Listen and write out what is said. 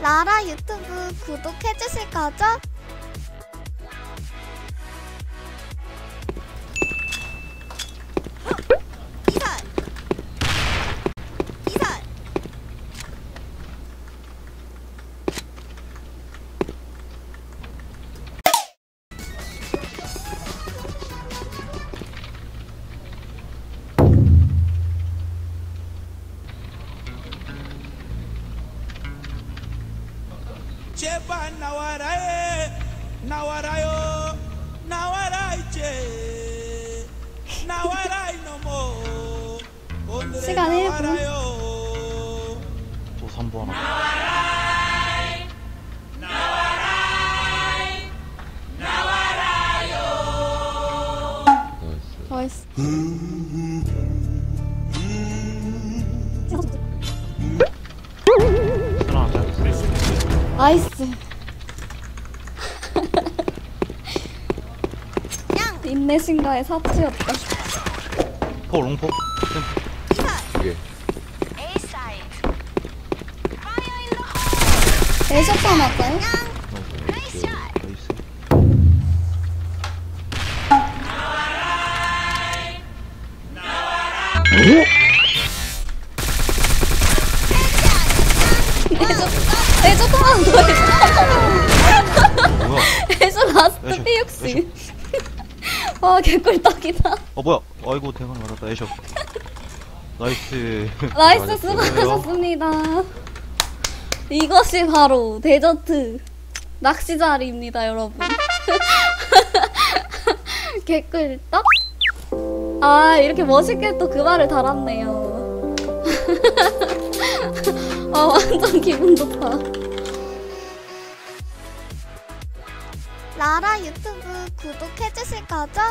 라라 유튜브 구독해주실 거죠? 제발 나와라 해 나와라요 나와라 이제 나와라 이놈어 오늘의 시간 일 분. 나와라요 또 3번 하나 나이스 나이스. 인내심과의 사치였다. 포 롱포. 이게 에셔파 맞아요? 나 뭐야? 에셔 라스트 에셔, 피육시 와 개꿀떡이다. 어 뭐야? 아이고 대박 맞았다 애쇼 나이스 나이스. 나이스요. 수고하셨습니다. 이것이 바로 데저트 낚시 자리입니다 여러분. 개꿀떡? 아 이렇게 멋있게 또 그 말을 달았네요. 아 완전 기분 좋다 라라 유튜브 구독해주실 거죠?